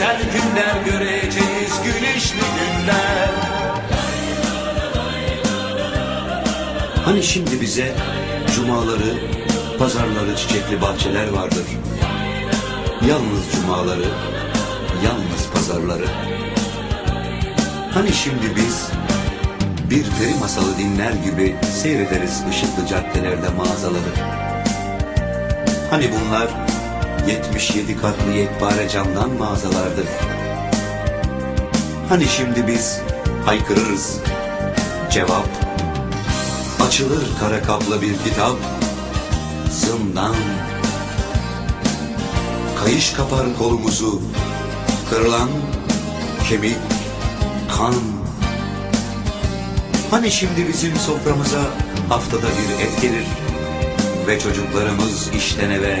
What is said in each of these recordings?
Güzel günler göreceğiz, güneşli günler Hani şimdi bize cumaları, pazarları, çiçekli bahçeler vardır. Yalnız cumaları, yalnız pazarları. Hani şimdi biz bir peri masalı dinler gibi seyrederiz ışıklı caddelerde mağazaları. Hani bunlar 77 katlı yekpare camdan mağazalardır. Hani şimdi biz haykırırız. Cevap Açılır kara kaplı bir kitap Zindan Kayış kapar kolumuzu Kırılan kemik Kan Hani şimdi bizim soframıza Haftada bir et gelir Ve çocuklarımız işten eve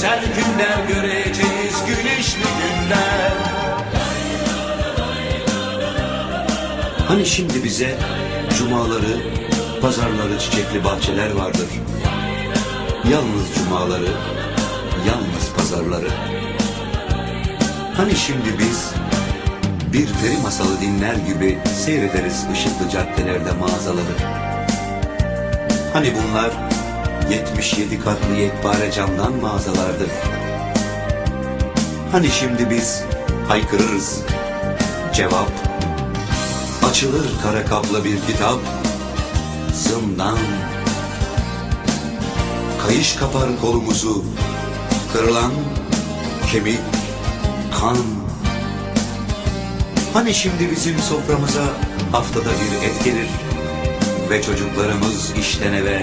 Güzel günler göreceğiz güneşli günler Hani şimdi bize cumaları, pazarları, çiçekli bahçeler vardır. Yalnız cumaları, yalnız pazarları. Hani şimdi biz bir peri masalı dinler gibi seyrederiz ışıklı caddelerde mağazaları. Hani bunlar 77 katlı yekpare camdan mağazalardır. Hani şimdi biz haykırırız. Cevap Açılır kara kaplı bir kitap Zindan Kayış kapar kolumuzu Kırılan kemik Kan Hani şimdi bizim soframıza Haftada bir et gelir Ve çocuklarımız işten eve